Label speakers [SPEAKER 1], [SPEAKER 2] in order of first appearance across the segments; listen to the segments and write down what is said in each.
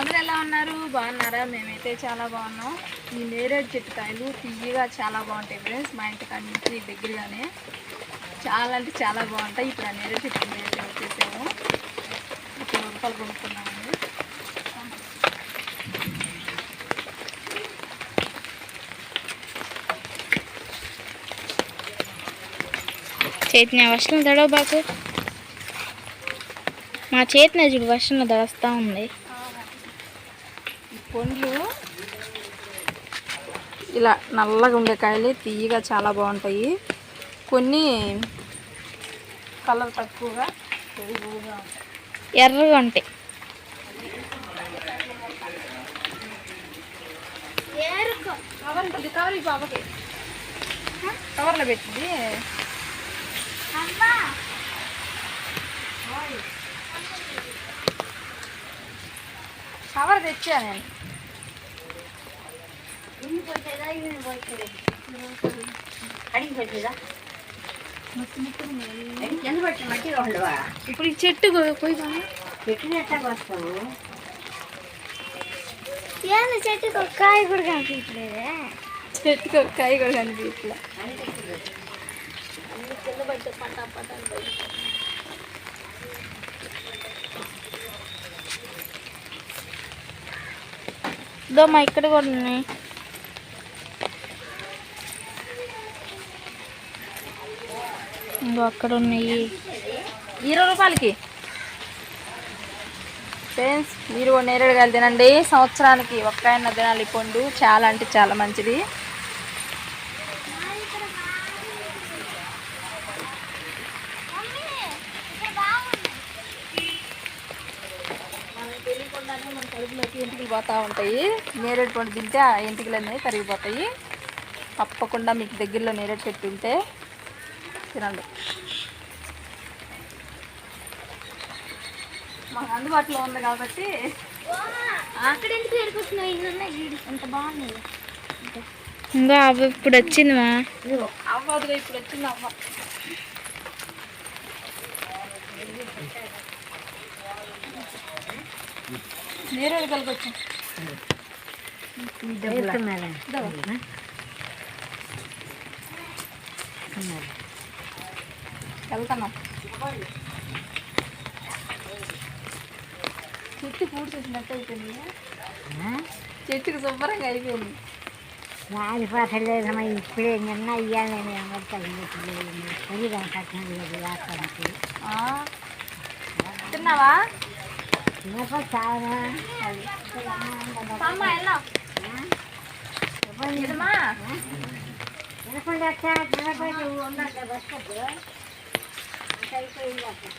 [SPEAKER 1] అందరూ ఎలా ఉన్నారు? బాగున్నారా? మేమైతే చాలా బాగున్నాం. ఈ నేరేడు చెట్టు కాయలు తీయగా చాలా బాగుంటాయి ఫ్రెండ్స్. మా ఇంటి కాడ నుంచి దగ్గరగానే చాలా అంటే చాలా బాగుంటాయి. ఇప్పుడు ఆ నేరేడు చెట్టు మీద అయితే వచ్చేసాము. ఇప్పుడు రూపాయలు కొనుక్కున్నామండి.
[SPEAKER 2] చేతిని వర్షం దడవ బాకు మా చేతిని చూడు వర్షంలో తడస్తా ఉంది.
[SPEAKER 1] పండ్లు ఇలా నల్లగా ఉండే కాయలు తీయగా చాలా బాగుంటాయి. కొన్ని కలర్ తక్కువగా
[SPEAKER 2] ఎర్రగా ఉంటాయి.
[SPEAKER 1] కవర్ ఉంటుంది కవర్ ఈ బాబకి కవర్లో పెట్టింది కవర్ తెచ్చా నేను. ఇప్పుడు ఈ చెట్టు పోయి
[SPEAKER 2] ఏంది చెట్టుకు ఒక కాయ కూడా కనిపించలేదే?
[SPEAKER 1] చెట్టుకి ఒక కాయ కూడా కనిపించట్లా.
[SPEAKER 2] దోమ ఇక్కడ కూడా ఉన్నాయి. ఇంకో అక్కడ ఉన్నాయి.
[SPEAKER 1] ఇరవై రూపాయలకి? ఫ్రెండ్స్ మీరు కూడా తినండి. సంవత్సరానికి ఒక్కయన్న తినాలి పండు. చాలా అంటే చాలా మంచిది మనకి తెలియకుండానే మన కడుపులోకి ఎంటికలు పోతూ ఉంటాయి నేరేడు పండు తింటే ఆ ఎంటికలు అనేవి కరిగిపోతాయి. తప్పకుండా మీకు దగ్గరలో నేరేడు చెట్టు ఉంటే తినండి. మాకు అందుబాటులో ఉంది కాబట్టి
[SPEAKER 2] అక్కడ ఎందుకు ఏడుకుంటున్నావు బాగున్నాయి. ఇంకా అవి ఇప్పుడు వచ్చింది మా
[SPEAKER 1] అవ్వదుగా ఇప్పుడు వచ్చింది అవ్వ. నేరేడు కలిపి వచ్చాం వెళ్తున్నాం చెట్టు పూడి చేసినట్టు అయిపోయింది చెట్టుకు శుభ్రంగా అయిపోయింది
[SPEAKER 3] మారిపోతలేదమ్మా ఇప్పుడే నిన్న ఇయ్యాలి నేను శరీరం కట్టినది వాస్తవానికి
[SPEAKER 1] ఆ. తిన్నావా
[SPEAKER 3] చిన్నప్పుడు చాలా
[SPEAKER 1] అమ్మ ఇదమ్మా
[SPEAKER 3] తినకుండా వచ్చా తినకపోతే ఉండదు బస్కప్పుడు అయిపోయింది అక్కడ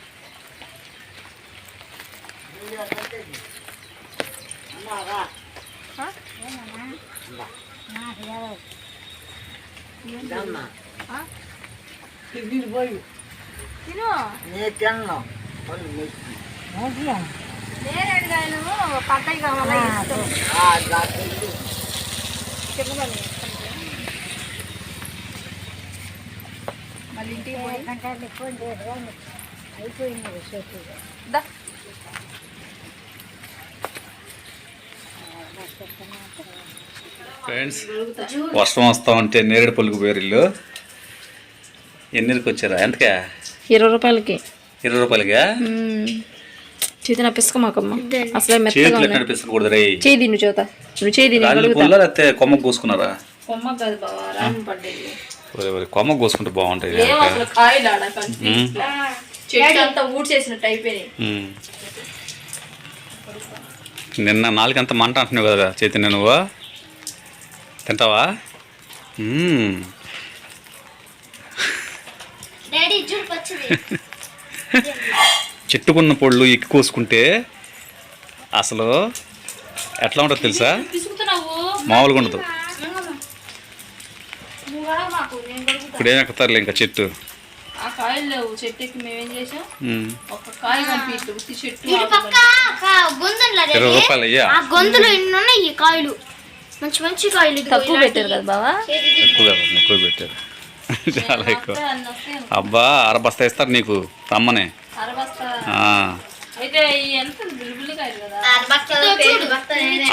[SPEAKER 1] ఆ?
[SPEAKER 3] నాకు
[SPEAKER 1] పడ్డాయి కావాలా మళ్ళీ ఇంటికి
[SPEAKER 3] అయిపోయింది.
[SPEAKER 4] ఫ్రెండ్స్ వర్షం వస్తా ఉంటే నేరేడు పలుకు పేరిల్లు ఎన్నిరికి వచ్చారా? ఎంతకా?
[SPEAKER 1] ఇరవై రూపాయలకి.
[SPEAKER 4] ఇరవై రూపాయలుగా
[SPEAKER 1] చేతి నా పిసుక మాకమ్మ అసలే మెత్తగా ఉన్నాయి. చేయి చేత నువ్వు చేయి
[SPEAKER 4] కొమ్మ కోసుకున్నారా
[SPEAKER 1] కొమ్మ కాదు బావా రాని పడ్డాయి.
[SPEAKER 4] ఒరే ఒరే కొమ్మ కోసుకుంటే బాగుంటాయి
[SPEAKER 1] ఏం అసలు కాయలు ఆడ కనిపించట్లా. చెట్టు అంతా ఊడ్చేసినట్టు అయిపోయినాయి.
[SPEAKER 4] ఉమ్. నిన్న నాలుగంత మంట అంటున్నావు కదా చైతన్య నువ్వు. తింటావా.
[SPEAKER 2] డాడీ
[SPEAKER 4] చెట్టుకున్న పొళ్ళు ఎక్కి కోసుకుంటే అసలు ఎట్లా ఉంటుందో తెలుసా? మామూలుగా ఉండదు. ఇప్పుడు ఏం ఎక్కుతారులే ఇంకా చెట్టు.
[SPEAKER 1] ఆ కాయలు లేవు చెట్టుకి మేమేం చేసాం?
[SPEAKER 4] మ్మ్.
[SPEAKER 1] ఒక కాయ కనిపించు ఉత్తి చెట్టు
[SPEAKER 2] ఇటు పక్క గొంతులు
[SPEAKER 4] ఇరవై రూపాయలు అయ్యా
[SPEAKER 2] ఆ గొంతులు ఎన్ని ఉన్నాయి ఈ కాయలు? మంచి మంచి కాయలు
[SPEAKER 1] తక్కువ. పెట్టారు కదా బావా?
[SPEAKER 4] ఎక్కువ ఎక్కువ పెట్టారు. చాలా ఎక్కువ. అబ్బా అరబస్తా ఇస్తారు నీకు తమ్మనే.
[SPEAKER 1] అరబస్తా.
[SPEAKER 4] ఆ,
[SPEAKER 1] అయితే ఈ ఎంత బుల్బుల్లికాయలు కదా?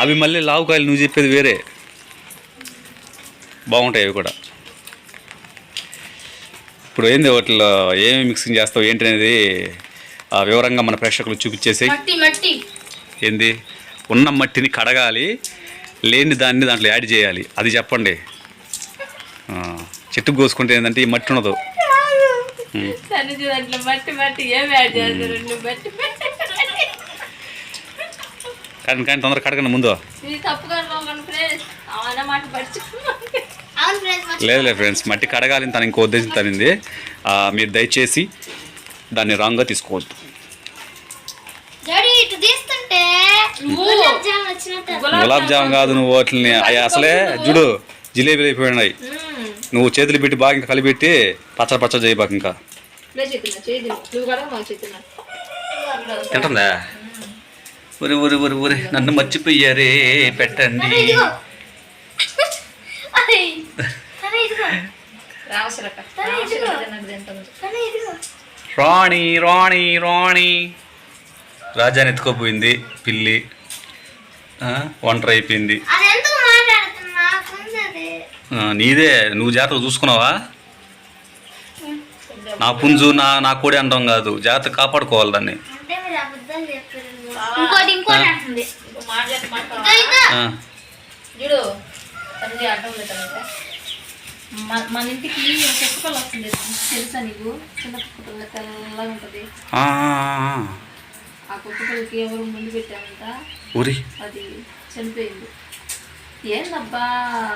[SPEAKER 4] అవి మళ్ళీ లావుకాయలు నువ్వు చెప్పేది వేరే. బాగుంటాయి అవి కూడా. ఇప్పుడు ఏంది వాటిలో ఏమి మిక్సింగ్ చేస్తావు ఏంటి అనేది ఆ వివరంగా మన ప్రేక్షకులు చూపించేసి.
[SPEAKER 2] మట్టి మట్టి.
[SPEAKER 4] ఏంది? ఉన్న మట్టిని కడగాలి లేని దాన్ని దాంట్లో యాడ్ చేయాలి. అది చెప్పండి. ఆ, చెట్టుకు కోసుకుంటే ఏంటంటే ఈ మట్టి ఉండదు.
[SPEAKER 1] సన్ని దాంట్లో మట్టి మట్టి ఏం యాడ్ చేస్తారు? నువ్వు మట్టి
[SPEAKER 4] కానీ కానీ తొందరగా కడగండి ముందు. లేదు లేదు ఫ్రెండ్స్ మట్టి కడగాలని తను ఇంకో ఉద్దేశం తనింది. ఆ, మీరు దయచేసి దాన్ని రాంగ్గా తీసుకోవద్దు.
[SPEAKER 2] గులాబ్ జామ్
[SPEAKER 4] కాదు నువ్వు వాటిని అవి అసలే చూడు జిలేబీలు అయిపోయినాయి. నువ్వు చేతులు పెట్టి బాగా ఇంకా కలిపెట్టి పచ్చడి పచ్చడి చేయబాక ఇంకా. తింటుందా ఊరి ఊరి ఊరి ఊరి నన్ను మర్చిపోయారే పెట్టండి. రాణి రాణి రాణి. రాజాని ఎత్తుకోపోయింది పిల్లి. ఆ, ఒంటరి అయిపోయింది
[SPEAKER 2] అది ఎందుకు మాట్లాడుతున్నా ఫ్రెండ్స్ అది
[SPEAKER 4] ఆ, నీదే నువ్వు జాగ్రత్తగా చూసుకున్నావా? నా పుంజు నా నా కోడి అనడం కాదు. జాగ్రత్త కాపాడుకోవాలి దాన్ని.
[SPEAKER 1] మన ఇంటికి వస్తుంది. తెలుసా నీకు? చిన్న తెల్లగా ఉంటుంది.
[SPEAKER 4] ఆ,
[SPEAKER 1] ఎవరు ముందు పెట్టామంట అది చనిపోయింది. ఏందబ్బా?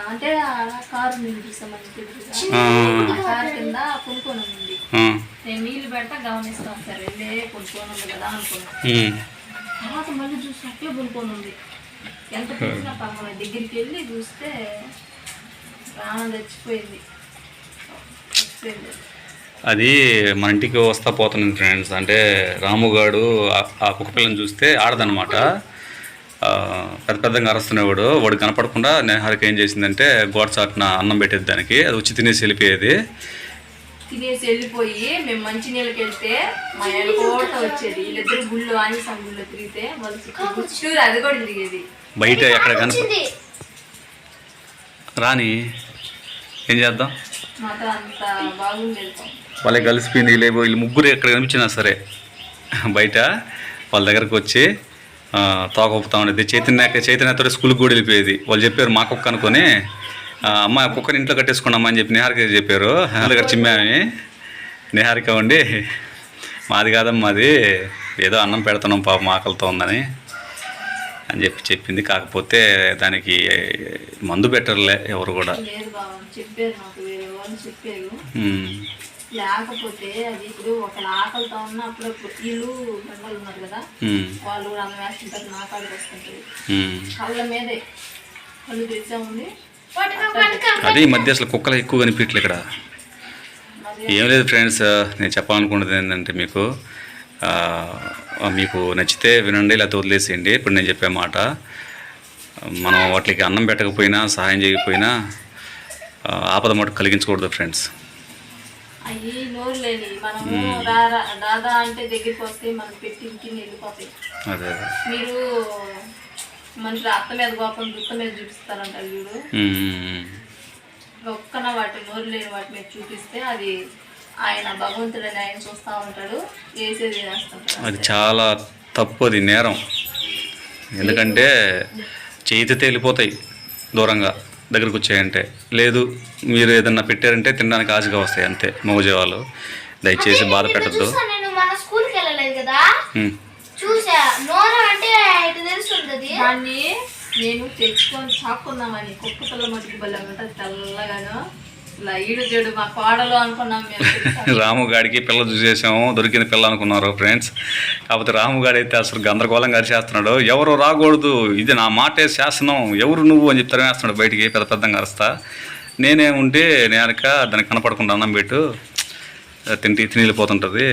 [SPEAKER 1] అంటే కారు కింద. కొనుక్కొని ఉంది.
[SPEAKER 4] ఆ,
[SPEAKER 1] నేను నీళ్ళు పెడతా గమనిస్తాం సరే వెళ్ళే కొనుక్కొని ఉంది కదా అనుకున్నా.
[SPEAKER 4] ఉమ్.
[SPEAKER 1] తర్వాత మళ్ళీ చూసి అట్లే కొనుక్కొని ఉంది. ఎంత దగ్గరికి వెళ్ళి చూస్తే ప్రాణం చచ్చిపోయింది. చచ్చిపోయింది.
[SPEAKER 4] అది మన ఇంటికి వస్తా పోతుంది ఫ్రెండ్స్ అంటే రాముగాడు ఆ- కుక్క పిల్లని చూస్తే ఆడదనమాట పెద్ద పెద్దగా అరుస్తున్నవాడు వాడు కనపడకుండా నేహారికి ఏం చేసిందంటే గోడ చాటున అన్నం పెట్టేది దానికి అది వచ్చి తినేసి వెళ్ళిపోయేది.
[SPEAKER 1] తినేసి వెళ్ళిపోయి మేము మంచి నీళ్ళకి వెళ్తే మా ఎలకోట వచ్చేది. వీళ్ళిద్దరు గుళ్ళు తిరిగితే వాళ్ళు అది కూడా తిరిగేది.
[SPEAKER 4] బయట ఎక్కడ కనప రాని ఏం చేద్దాం?
[SPEAKER 1] మాతో అంత బాగుండేది పాపం.
[SPEAKER 4] వాళ్ళే కలిసిపోయింది లేబో వీళ్ళు ముగ్గురు ఎక్కడ కనిపించినా సరే. బయట వాళ్ళ దగ్గరకు వచ్చి తోక ఊపుతా ఉండేది చైతన్య చైతన్యతో స్కూల్కి కూడా వెళ్ళిపోయేది. వాళ్ళు చెప్పారు మా కుక్క అనుకొని అమ్మ కుక్కని ఇంట్లో కట్టేసుకున్నామా అని చెప్పి నిహారిక చెప్పారు. దగ్గర చిమ్మామి నిహారిక ఉండి మాది కాదమ్మా అది ఏదో అన్నం పెడుతున్నాం పాపం ఆకలితో ఉందని అని చెప్పి చెప్పింది. కాకపోతే దానికి మందు పెట్టరులే ఎవరు కూడా.
[SPEAKER 1] లేకపోతే అది ఇప్పుడు ఒకళ్ళ ఆకలితో ఉన్న అప్పుడప్పుడు వీళ్ళు బండలు ఉన్నారు కదా వాళ్ళు కూడా అన్నం వేస్తుంటారు నా కాడికి వస్తుంటారు. కళ్ళ మీదే కళ్ళు తెచ్చా ఉంది.
[SPEAKER 4] అదే ఈ మధ్య అసలు కుక్కలు ఎక్కువ కనిపించట్లే ఇక్కడ. ఏం లేదు ఫ్రెండ్స్ నేను చెప్పాలనుకున్నది ఏంటంటే మీకు ఆ, మీకు నచ్చితే వినండి లేకపోతే వదిలేసేయండి. ఇప్పుడు నేను చెప్పే మాట మనం వాటికి అన్నం పెట్టకపోయినా సహాయం చేయకపోయినా ఆపద మటుకు కలిగించకూడదు ఫ్రెండ్స్.
[SPEAKER 1] అవి నోరు లేని మనము రారా దాదా అంటే దగ్గరికి వస్తే మనం పెట్టి తిని వెళ్ళిపోతాయి
[SPEAKER 4] అదే
[SPEAKER 1] మీరు మనిషి అత్త మీద కోపం దుత్త మీద చూపిస్తారంటారు
[SPEAKER 4] ఉమ్,
[SPEAKER 1] ఒక్కన వాటి నోరు లేని వాటి మీద చూపిస్తే అది ఆయన భగవంతుడని ఆయన చూస్తూ ఉంటాడు వేసేది తినేస్తుంటాడు
[SPEAKER 4] అది చాలా తప్పు అది నేరం. ఎందుకంటే చేతితే వెళ్ళిపోతాయి దూరంగా. దగ్గరకు వచ్చాయంటే లేదు మీరు ఏదన్నా పెట్టారంటే తినడానికి ఆశగా వస్తాయి అంతే మగజీవాలు దయచేసి బాధ పెట్టద్దు.
[SPEAKER 2] చూసా నేను మన స్కూల్కి వెళ్ళలేదు కదా?
[SPEAKER 4] ఉమ్.
[SPEAKER 2] చూసా. నోర అంటే ఇటు తెలుస్తుంటది.
[SPEAKER 1] దాన్ని నేను తెచ్చుకొని చాక్కుందామని కుక్క పిల్ల మటుకు బల్ల ఉంటుంది తెల్లగాను.
[SPEAKER 4] రాముగాడికి పిల్ల చూసేసాము దొరికిన పిల్ల అనుకున్నారు ఫ్రెండ్స్ కాకపోతే రాముగాడు అయితే అసలు గందరగోళంగా చేస్తున్నాడు ఎవరు రాకూడదు ఇది నా మాటే శాసనం ఎవరు నువ్వు అని చెప్తారని వేస్తున్నాడు బయటికి పెద్ద పెద్దంగా అరుస్తా. నేనే ఉంటే నేనక దానికి కనపడకుండా అన్నం పెట్టు తింటి తినిపోతుంటుంది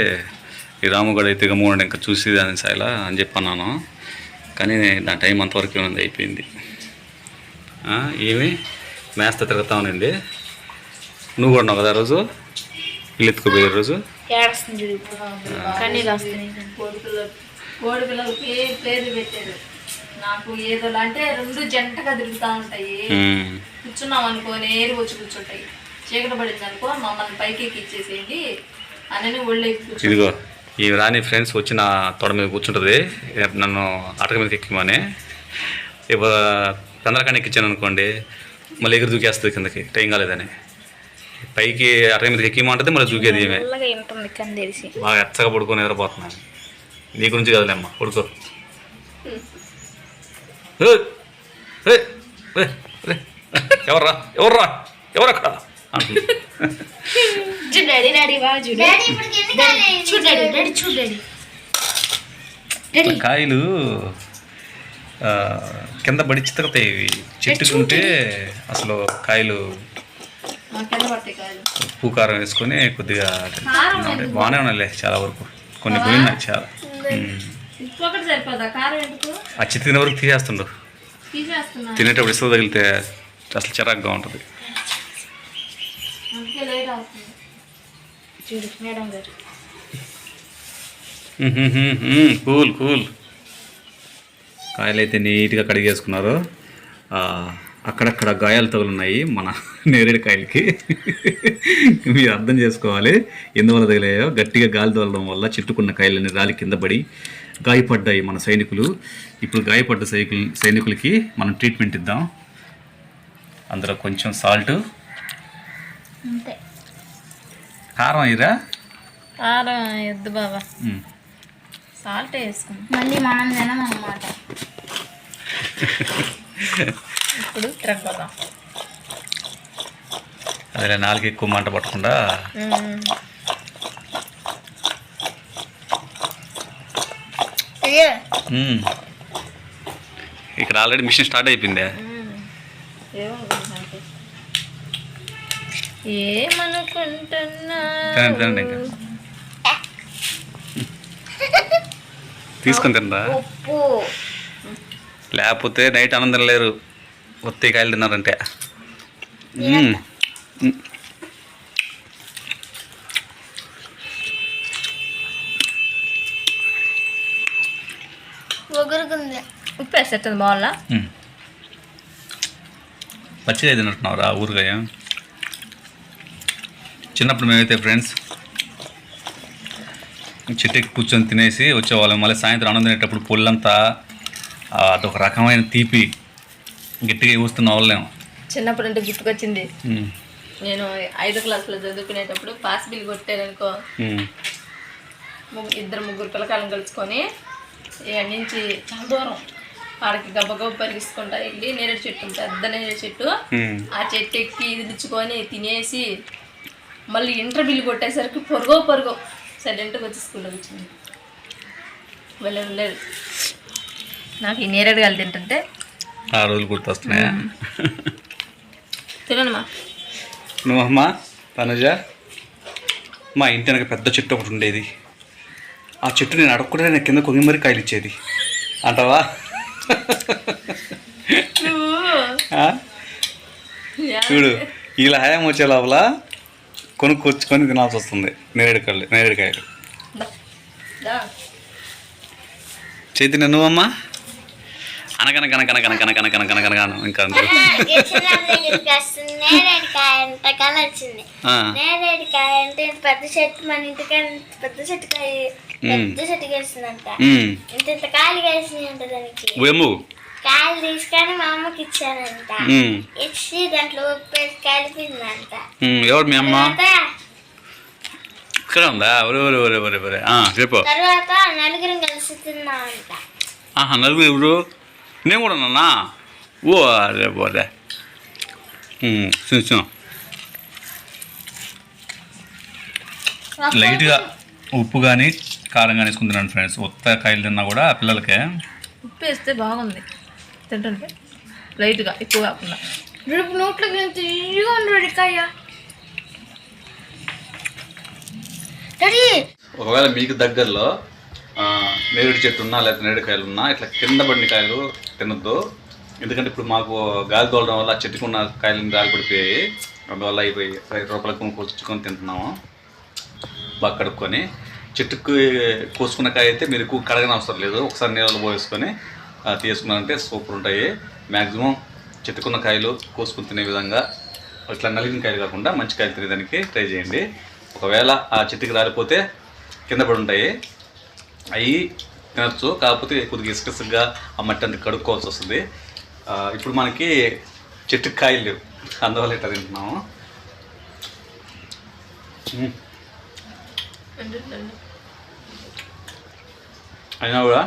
[SPEAKER 4] ఈ రాముగాడు అయితే మూడు ఇంకా చూసి దాని సాయిలా అని చెప్పి అన్నాను కానీ దాని టైం అంతవరకు ఉంది అయిపోయింది. ఏమి? మేస్త తిరుగుతా ఉండండి. నువ్వు కూడా ఉన్నావు కదా రోజు? ఇల్లు ఎత్తుకుపోయే రోజు?
[SPEAKER 1] కోడి పిల్లలకి పెట్టారు. నాకు ఏదో అంటే రెండు జంటగా తిరుగుతూ ఉంటాయి. కూర్చున్నాం అనుకో నేరు వచ్చి కూర్చుంటాయి. చీకటి పడింది అనుకో మమ్మల్ని పైకి ఎక్కిచ్చేసేయండి. అని ఒళ్ళు
[SPEAKER 4] ఇదిగో ఈ రాని ఫ్రెండ్స్ వచ్చిన తోడ మీద కూర్చుంటుంది. నన్ను అటక మీదకి ఎక్కిమని. ఇప్పుడు చంద్రకాన్ని ఎక్కించాను అనుకోండి మళ్ళీ ఎగురు దూకేస్తుంది కిందకి. టైం కాలేదని. పైకి అరవై మీదకి ఎక్కిమంటుంది మళ్ళీ దూకేది బాగా ఎచ్చగా పడుకొని ఎదురపోతున్నా నీ గురించి కదలేమ్మ పడుకో. ఎవర్రా ఎవర్రా
[SPEAKER 3] ఎవరు అక్కడ కాయలు
[SPEAKER 4] కింద పడి చెట్టుకుంటే అసలు కాయలు ఉప్పు కారం వేసుకొని కొద్దిగా బాగానే ఉన్నాలే చాలా వరకు. కొన్ని
[SPEAKER 1] పోయింది నాకు
[SPEAKER 4] చాలా. అచ్చి తినే వరకు
[SPEAKER 1] తీసేస్తుండ్రు
[SPEAKER 4] తినేటప్పుడు ఇసులు తగిలితే అసలు చిరాకుగా ఉంటుంది. Cool cool. కాయలు అయితే నీట్గా కడిగేసుకున్నారు. అక్కడక్కడ గాయాలు తగులున్నాయి మన నేరేడు కాయలకి. మీరు అర్థం చేసుకోవాలి. ఎందువల్ల తగిలాయో గట్టిగా గాలి తగలడం వల్ల చెట్టుకున్న కాయలన్నీ రాలి కింద పడి గాయపడ్డాయి మన సైనికులు. ఇప్పుడు గాయపడ్డ సైనికులు సైనికులకి మనం ట్రీట్మెంట్ ఇద్దాం. అందులో కొంచెం సాల్ట్ కారం అయ్యిరా?
[SPEAKER 1] కారం బాబా. సాల్ట్ వేసుకున్నాం
[SPEAKER 2] మళ్ళీ మనం తినం అన్నమాట
[SPEAKER 1] ఇప్పుడు తిరగొద్దాం
[SPEAKER 4] అదే నాలుగు ఎక్కువ మంట పట్టకుండా. ఇక్కడ ఆల్రెడీ మిషన్ స్టార్ట్ అయిపోయిందే. తినండి ఇంకా. తీసుకొని తినరా లేకపోతే నైట్ ఆనందం లేరు. ఒత్తి కాయలు తిన్నారంటే
[SPEAKER 1] ఉప్పు వేసేస్తుంది
[SPEAKER 4] మ్మ్. పచ్చిగా తింటున్నావురా ఊరుగాయ. చిన్నప్పుడు మేమైతే ఫ్రెండ్స్ చెట్టుకి కూర్చొని తినేసి వచ్చేవాళ్ళం. మళ్ళీ సాయంత్రం అన్నం తినేటప్పుడు పొల్లంతా అదొక రకమైన తీపి. గట్టిగా ఊస్తున్న వాళ్ళేం
[SPEAKER 1] చిన్నప్పుడు అంటే గుర్తుకొచ్చింది. నేను ఐదో క్లాస్లో చదువుకునేటప్పుడు పాస్ బిల్ కొట్టారనుకో ఇద్దరు ముగ్గురు పిల్లకాయలను కలుసుకొని ఇక్కడి నుంచి చాలా దూరం. ఆడికి గబ్బ గబ్బ పరిగిసుకుంటా వెళ్ళి నేరేడు చెట్టు పెద్ద నేరేడు చెట్టు. ఆ చెట్టు ఎక్కి ఇదిలించుకొని తినేసి మళ్ళీ ఇంటర్ బిల్లు కొట్టేసరికి పొరుగో పొరుగో సైలెంట్గా వచ్చి స్కూల్లో వచ్చింది వెళ్ళి ఉండేది నాకు ఈ నేరేడు గాలి తింటుంటే
[SPEAKER 4] ఆ రోజులు గుర్తొస్తున్నాయా?
[SPEAKER 1] తినమ్మా
[SPEAKER 4] నువ్వమ్మా తనుజ మా ఇంటి వెనక పెద్ద చెట్టు ఒకటి ఉండేది. ఆ చెట్టు నేను అడగకుండా నేను కింద కొంగి మరీ కాయలు ఇచ్చేది. అంటావా? చూడు ఇలా హయాం వచ్చే లోపల కొనుక్కొచ్చుకొని తినాల్సి వస్తుంది. నేరేడు కళ్ళు నేరేడు కాయలు. చైతన్య నువ్వమ్మా? అనగనగనగనగనగనగనగనగనగన ఇంకా
[SPEAKER 2] అంత కలర్ వచ్చింది నేరేడుకాయ అంటే పెద్ద చెట్టు మన ఇంటికాయ పెద్ద చెట్టుకాయ పెద్ద చెట్టు వేసిందంట. ఇంత ఇంత కాయలు వేసింది అంట దానికి
[SPEAKER 4] ఏమో
[SPEAKER 2] కాయలు తీసుకొని మా అమ్మకి ఇచ్చానంట ఇచ్చి దాంట్లో ఉప్పు కలిపిందంట
[SPEAKER 4] ఎవరు మీ అమ్మ ఇక్కడ ఉందా ఒరే ఒరే ఒరే ఒరే ఒరే ఆ, చెప్పు
[SPEAKER 2] తర్వాత నలుగురం కలిసి తిన్నామంట
[SPEAKER 4] ఆహా నలుగురు ఎవరు నేను కూడా ఉన్నానా ఓ అరే పోరే చూసాం లైట్గా ఉప్పు కానీ కారం కానీ వేసుకుని తిన్నాను ఫ్రెండ్స్. ఉత్త కాయలు తిన్నా కూడా పిల్లలకే.
[SPEAKER 1] ఉప్పు వేస్తే బాగుంది. తింటుంటే. లైట్గా ఎక్కువ కాకుండా.
[SPEAKER 2] రేపు నోట్లోకి తీయగా ఉండడు కాయ.
[SPEAKER 4] ఒకవేళ మీకు దగ్గరలో నేరేడు చెట్టు ఉన్నా లేకపోతే నేరేడు కాయలు ఉన్నా ఇట్లా కింద పడిన కాయలు తినద్దు. ఎందుకంటే ఇప్పుడు మాకు గాలి తోలడం వల్ల చెట్టుకున్న కాయలు గాలి పడిపోయాయి. అందువల్ల అయిపోయి ఐదు రూపాయలకు కొనుక్కొచ్చుకొని తింటున్నాము. బాగా కడుక్కొని. చెట్టుకు కోసుకున్న కాయ అయితే మీరు ఎక్కువ కడగని అవసరం లేదు. ఒకసారి నీళ్ళు పోసుకొని తీసుకున్నారంటే సూపర్ ఉంటాయి. మ్యాక్సిమం చెట్టుకున్న కాయలు కోసుకుని తినే విధంగా ఇట్లా నలిగిన కాయలు కాకుండా మంచి కాయలు తినేదానికి ట్రై చేయండి. ఒకవేళ ఆ చెట్టుకి రాలిపోతే కింద పడి ఉంటాయి. అవి తినచ్చు. కాకపోతే కొద్దిగా ఇసుక ఇసుకగా ఆ మట్టి అంతా కడుక్కోవాల్సి వస్తుంది. ఇప్పుడు మనకి చెట్టుకి కాయలు లేవు. అందువల్ల ఇట్లా తింటున్నాము. అయినా కూడా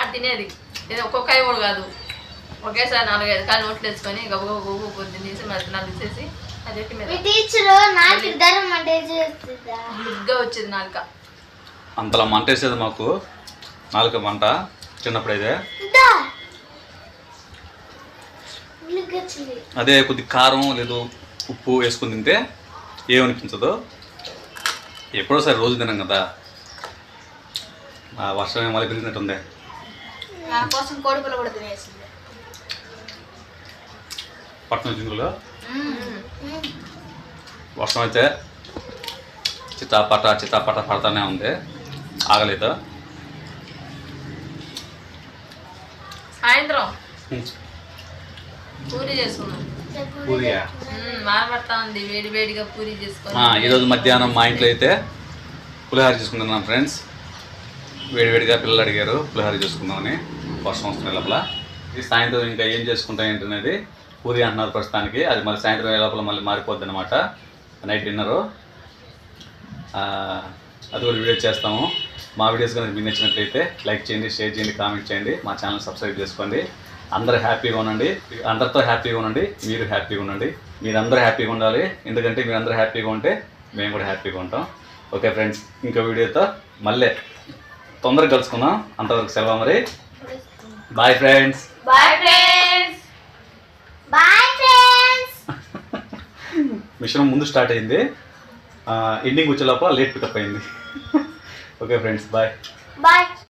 [SPEAKER 1] అది తినేది. ఇది ఒక్కొక్క కాయ కూడా కాదు. ఒకేసారి నాలుగైదు కాయలు నోట్లు వేసుకొని గబగబ పొద్దు తీసి మరి నాలుగు తీసేసి అది బుగ్గా వచ్చేది నాలుక.
[SPEAKER 4] అంతలా మంట వేసేది మాకు. నాలుక మంట చిన్నప్పుడైతే
[SPEAKER 2] ఉల్లికి వచ్చింది.
[SPEAKER 4] అదే కొద్ది కారం లేదు ఉప్పు వేసుకుని తింటే ఏమనిపించదు? ఎప్పుడోసారి రోజు తినాం కదా. ఆ వర్షం మళ్ళీ పెరిగినట్టుంది.
[SPEAKER 2] నా కోసం కోడిపిల్ల కూడా తినేసింది.
[SPEAKER 4] పట్టణం జింగులో? వర్షం అయితే. చిత్తాపట చిత్తాపట పడతానే ఉంది. ఆగలేదు.
[SPEAKER 1] సాయంత్రం. పూరి చేసుకున్నాం
[SPEAKER 4] పూరియా?
[SPEAKER 1] వేడి వేడిగా పూరి చేసుకొని.
[SPEAKER 4] ఆ, ఈరోజు మధ్యాహ్నం మా ఇంట్లో అయితే పులిహోర చేసుకుంటున్నాం ఫ్రెండ్స్. వేడివేడిగా పిల్లలు అడిగారు పులిహోర చేసుకుందామని. వర్షం వస్తున్న లోపల. ఈ సాయంత్రం ఇంకా ఏం చేసుకుంటాం ఏంటి అనేది పూరి అంటున్నారు ప్రస్తుతానికి. అది మళ్ళీ సాయంత్రం లోపల మళ్ళీ మారిపోద్ది అనమాట నైట్ డిన్నరు. అది కూడా వీడియో చేస్తాము. మా వీడియోస్ కనుక మీకు నచ్చినట్లయితే లైక్ చేయండి షేర్ చేయండి కామెంట్ చేయండి. మా ఛానల్ సబ్స్క్రైబ్ చేసుకోండి. అందరూ హ్యాపీగా ఉండండి. అందరితో హ్యాపీగా ఉండండి. మీరు హ్యాపీగా ఉండండి. మీరందరూ హ్యాపీగా ఉండాలి. ఎందుకంటే మీరందరూ హ్యాపీగా ఉంటే మేము కూడా హ్యాపీగా ఉంటాం. ఓకే ఫ్రెండ్స్ ఇంకో వీడియోతో మళ్ళీ తొందరగా కలుసుకుందాం. అంతవరకు సెలవు మరి. Bye friends
[SPEAKER 1] bye friends
[SPEAKER 2] bye
[SPEAKER 4] machine ముందు స్టార్ట్ అయింది. ఎండింగ్ వచ్చేలోపల లేట్ పికప్ అయింది. Okay friends bye
[SPEAKER 2] bye